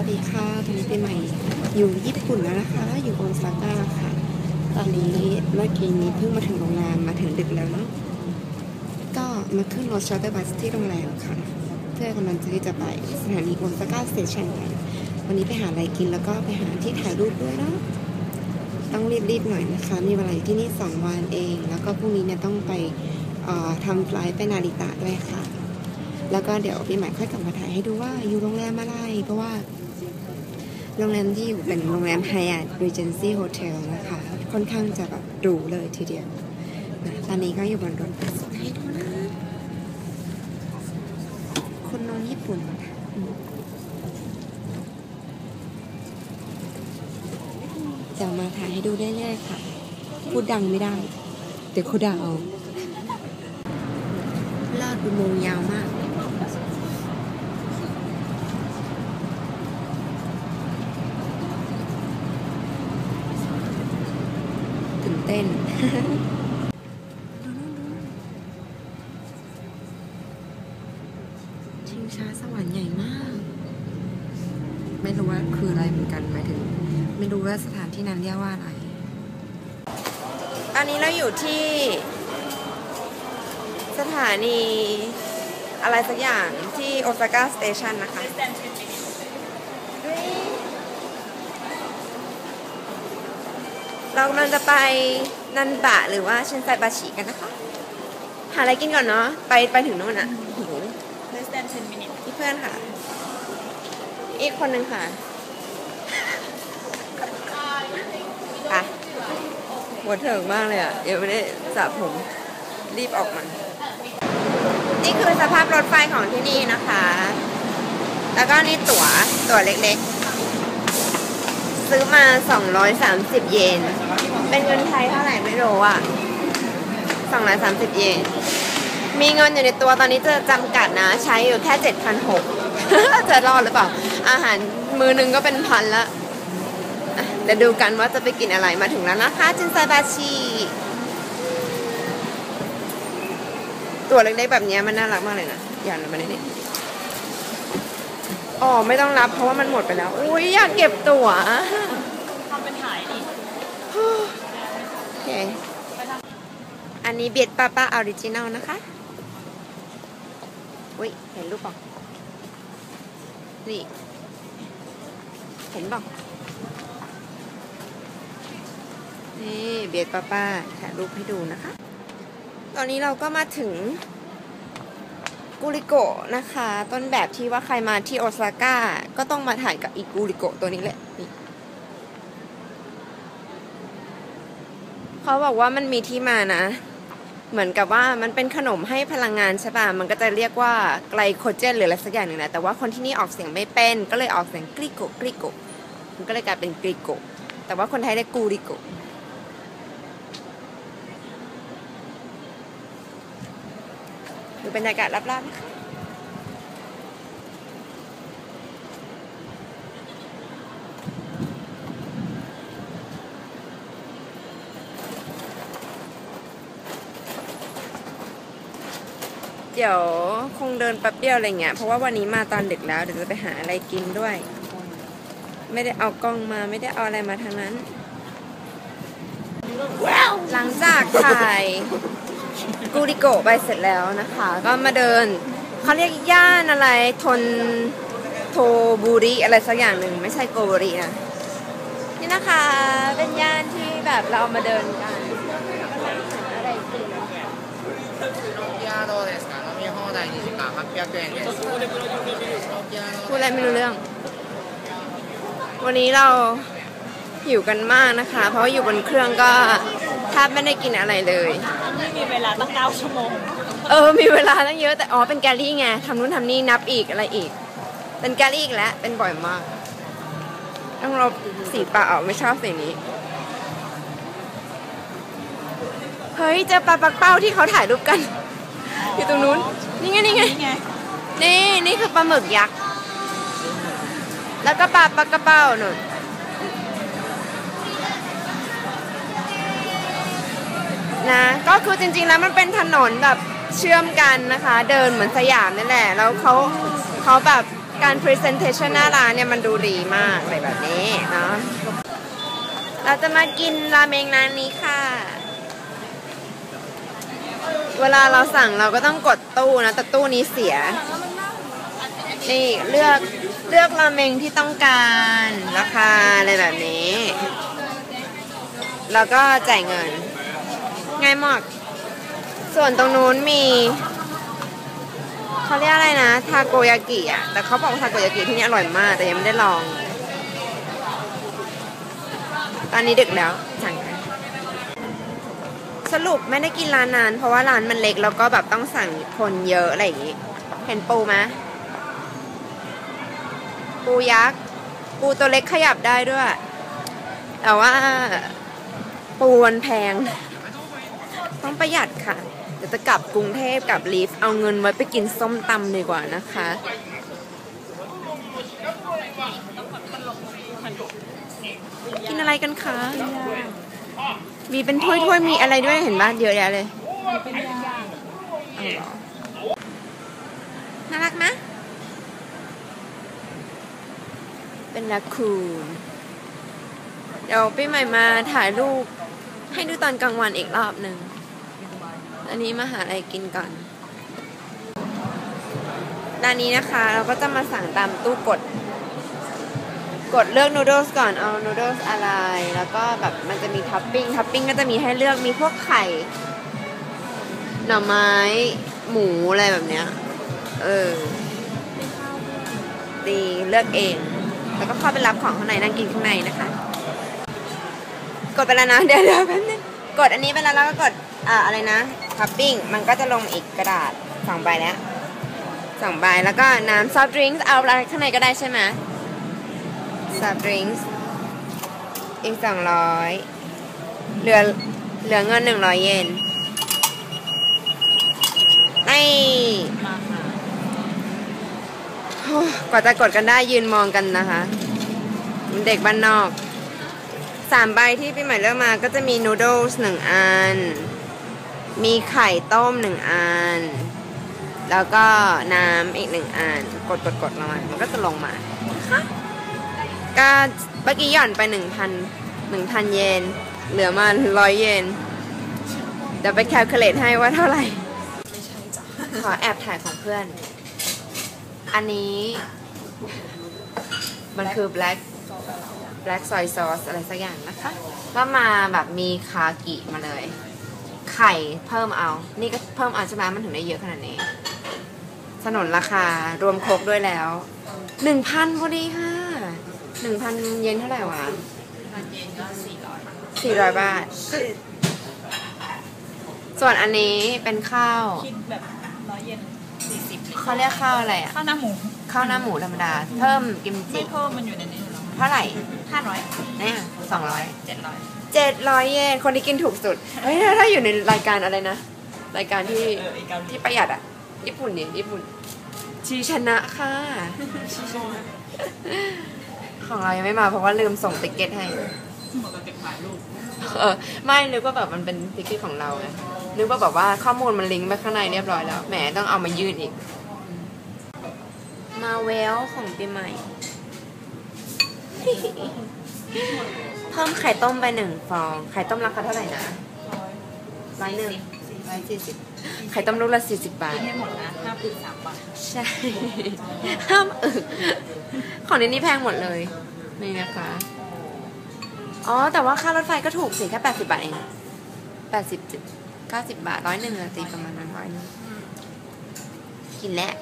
วัสดีค่ะ ตอนนี้เป็นใหม่อยู่ญี่ปุ่นแล้วนะคะ อยู่โอซาก้าค่ะ ตอนนี้เมื่อกี้นี้เพิ่งมาถึงโรงแรมมาถึงดึกแล้วเนาะ ก็มาขึ้นรถชัตเตอร์บัสที่โรงแรมค่ะ เพื่อกำลังจะที่จะไปสถานีโอซาก้าสเตชันกันวันนี้ไปหาอะไรกินแล้วก็ไปหาที่ถ่ายรูปด้วยเนาะ ต้องรีบๆหน่อยนะคะ มีเวลาอยู่ที่นี่สองวันเอง แล้วก็พรุ่งนี้เนี่ยต้องไปออทำไฟลท์ไปนาริตะด้วยค่ะแล้วก็เดี๋ยวปีใหม่ค่อยกลับมาถ่ายให้ดูว่าอยู่โรงแรมอะไรเพราะว่า โรงแรมที่อยู่เป็นโรงแรม Hyatt Regency Hotel นะคะ ค่อนข้างจะแบบหรูเลยทีเดียวนะตอนนี้ก็อยู่บนรถบัสให้ดูนะคนนอนญี่ปุ่นจะมาถ่ายให้ดูเรื่อยๆค่ะ พูดดังไม่ได้เดี๋ยวเขาด่าเอาลอดอุโมงค์ยาวมาก เต้นชิงช้าสวรรค์ใหญ่มาก ไม่รู้ว่าคืออะไรเหมือนกันหมายถึง ไม่รู้ว่าสถานที่นั้นเรียกว่าอะไร ตอนนี้เราอยู่ที่ สถานีอะไรสักอย่างที่โอซาก้าสเตชันนะคะ เรากำลังจะไปนันบะหรือว่าชินไซบาชิกันนะคะ หาอะไรกินก่อนเนาะ ไปไปถึงนู่นอะหิว less than 10 minutes นี่เพื่อนค่ะ อีกคนหนึ่งค่ะอะหัวเถิงมากเลยอะเดี๋ยวไม่ได้สระผม รีบออกมา นี่คือสภาพรถไฟของที่นี่นะคะ แล้วก็นี่ตั๋วตั๋วเล็กๆ ซื้อมา 230 เยน เป็นเงินไทยเท่าไหร่ไม่รู้อะ 230 เยน มีเงินอยู่ในตัวตอนนี้จะจำกัดนะ ใช้อยู่แค่ 7,600 จะรอดหรือเปล่า อาหารมือหนึงก็เป็นพันละเดี๋ยวดูกันว่าจะไปกินอะไรมาถึงแล้วนะคะ จินซาบาชิตัวเล็กๆแบบนี้มันน่ารักมากเลยนะ อยากนำมาในนี้ อ๋อไม่ต้องรับเพราะว่ามันหมดไปแล้ว อุ้ยอยากเก็บตั๋วทำเป็นหายดิโอเคอันนี้เบียดป้าป้าออริจินัลนะคะ อุ้ยเห็นรูปป่ะนี่ เห็นป่ะนี่เบียดป้าป้าถ่ายรูปให้ดูนะคะ ตอนนี้เราก็มาถึง กูริโกะนะคะ ต้นแบบที่ว่าใครมาที่โอซาก้าก็ต้องมาถ่ายกับอีกูริโกะตัวนี้แหละนี่เขาบอกว่ามันมีที่มานะ เหมือนกับว่ามันเป็นขนมให้พลังงานใช่ป่ะมันก็จะเรียกว่าไกลโคเจนหรืออะไรสักอย่างหนึ่งนะแต่ว่าคนที่นี่ออกเสียงไม่เป็นก็เลยออกเสียงกริโกะกริโกะมันก็เลยกลายเป็นกริโกะแต่ว่าคนไทยเรียกกูริโก ดูบรรยากาศรอบๆนะคะเดี๋ยวคงเดินแป๊บเดียวอะไรเงี้ย เพราะว่าวันนี้มาตอนดึกแล้ว เดี๋ยวจะไปหาอะไรกินด้วย ไม่ได้เอากล้องมาไม่ได้เอาอะไรมาทางนั้นหลังจากถ่าย กูริโกไปเสร็จแล้วนะคะ ก็มาเดินเขาเรียกย่านอะไรทนโทบุริอะไรสักอย่างหนึ่งไม่ใช่โกบุรินะนี่นะคะเป็นย่านที่แบบเรามาเดินกันอะไรกินพูดอะไรไม่รู้เรื่อง วันนี้เราหิวกันมากนะคะ เพราะอยู่บนเครื่องก็ แทบไม่ได้กินอะไรเลยไม่มีเวลาตั้ง9ชั่วโมง เออ มีเวลาตั้งเยอะแต่อ๋อเป็นแกลลี่ไงทำนู้นทำนี่นับอีกอะไรอีก เป็นแกลลี่อีกแล้วเป็นบ่อยมาก ต้องลบสีเปล่าไม่ชอบสีนี้ เฮ้ยเจอปลาปักเป้าที่เขาถ่ายรูปกัน อยู่ตรงนู้น นี่ไงนี่ไง นี่ไงนี่นี่คือปลาหมึกยักษ์ แล้วก็ปลาปลากระเป้าหนุน นะ ก็คือจริงๆแล้วมันเป็นถนนแบบเชื่อมกันนะคะ เดินเหมือนสยามนี่แหละ แล้วเขาเขาแบบการ presentation หน้าร้านเนี่ยมันดูดีมากเลยแบบนี้เนาะเราจะมากินราเมงร้านนี้ค่ะ เวลาเราสั่งเราก็ต้องกดตู้นะ แต่ตู้นี้เสีย นี่เลือกเลือกราเมงที่ต้องการราคาอะไรแบบนี้ แล้วก็จ่ายเงิน ง่ายมาก ส่วนตรงนู้นมีเขาเรียกอะไรนะทาโกยากิอะ แต่เขาบอกว่าทาโกยากิที่นี่อร่อยมาก แต่ยังไม่ได้ลอง ตอนนี้ดึกแล้วสั่งสรุปไม่ได้กินร้านนั้นเพราะว่าร้านมันเล็กแล้วก็แบบต้องสั่งคนเยอะอะไรอย่างงี้ เห็นปูไหมปูยักษ์ปูตัวเล็กขยับได้ด้วย แต่ว่าปูมันแพง ต้องประหยัดค่ะ เดี๋ยวจะกลับกรุงเทพกับลีฟเอาเงินไว้ไปกินส้มตำดีกว่านะคะ กินอะไรกันคะ มีเป็นถ้วยๆมีอะไรด้วยเห็นบ้านเยอะแยะเลยเอาเหรอน่ารักนะ เป็นลาคูนเดี๋ยวปีใหม่มาถ่ายรูปให้ดูตอนกลางวันอีกรอบหนึ่ง อันนี้มาหาอะไรกินก่อนด้านนี้นะคะ เราก็จะมาสั่งตามตู้กด กดเลือกนูโดสก่อนเอานูโดสอะไร แล้วก็แบบมันจะมีท็อปปิ้งท็อปปิ้งก็จะมีให้เลือกมีพวกไข่ หน่อไม้ หมูอะไรแบบเนี้ย เออดีเลือกเอง แล้วก็เข้าไปรับของข้างในนั่งกินข้างในนะคะ กดไปแล้วนะเดี๋ยวเดี๋ยวแป๊บนึงกดอันนี้ไปแล้วแล้วก็กดอ่าอะไรนะ ท็อปปิ้ง มันก็จะลงอีกกระดาษสองใบแล้วสองใบแล้วก็น้ำซอฟต์ดริงก์เอาอะไรข้างในก็ได้ใช่ไหมซอฟต์ดริงก์อีกสองร้อยเหลือเหลือเงินหนึ่งร้อยเยนไอ้มาค่ะโอ้กว่าจะกดกันได้ยืนมองกันนะคะเด็กบ้านนอกสามใบที่พี่ใหม่เลือกมาก็จะมีนูโดลส์หนึ่งอัน มีไข่ต้มหนึ่งอัน แล้วก็น้ำอีกหนึ่งอัน กดกดกดลงมา มันก็จะลงมาก็เมื่อกี้หย่อนไปหนึ่งพันหนึ่งพันเยน เหลือมาร้อยเยน เดี๋ยวไปแคลคูลเลตให้ว่าเท่าไหร่ ไม่ใช่จ้ะ ขอแอบถ่ายของเพื่อน อันนี้ มันคือ black black soy sauce อะไรสักอย่างนะคะ ก็มาแบบมีคากิมาเลย ไข่เพิ่มเอา นี่ก็เพิ่มเอาใช่ไหมมันถึงได้เยอะขนาดนี้ สนนราคารวมครกด้วยแล้วหนึ่งพันพอดีค่ะหนึ่งพันเยนเท่าไหร่วะพันเยนก็สี่ร้อยสี่ร้อยบาท ส่วนอันนี้เป็นข้าวคิดแบบร้อยเยนสี่สิบเขาเรียกข้าวอะไรอะ ข้าวหน้าหมู ข้าวหน้าหมูธรรมดา เพิ่มกิมจิ ไม่เพิ่มมันอยู่ในนี้อยู่แล้วเท่าไหร่ห้าร้อยเนี่ยสองร้อยเจ็ดร้อย เจ็ดร้อยเยนคนที่กินถูกสุดเฮ้ยถ้าอยู่ในรายการอะไรนะ รายการที่เอออีกเกาหลีที่ประหยัดอะ ญี่ปุ่นเนี่ยญี่ปุ่น ชีชนะค่ะชีชนะของเรายังไม่มาเพราะว่าลืมส่งติ๊กเก็ตให้เหมือนกับเก็บถ่ายรูปเออไม่นึกว่าแบบมันเป็นติ๊กเก็ตของเราไงนึกว่าแบบว่าข้อมูลมันลิงก์ไปข้างในเรียบร้อยแล้วแหมต้องเอามายื่นอีก มาเวลของปีใหม่ เพิ่มไข่ต้มไปหนึ่งฟอง ไข่ต้มราคาเท่าไหร่นะร้อยหนึ่งร้อยสี่สิบไข่ต้มลูกละสี่สิบบาท กินให้หมดนะห้าปิดสามบาทใช่ ห้ามอึของนี้นี่แพงหมดเลย นี่นะคะ อ๋อ แต่ว่าค่ารถไฟก็ถูกสิแค่แปดสิบบาทเองแปดสิบเก้าสิบบาทร้อยหนึ่งอะตีประมาณนั้นร้อยหนึงกินแล้ว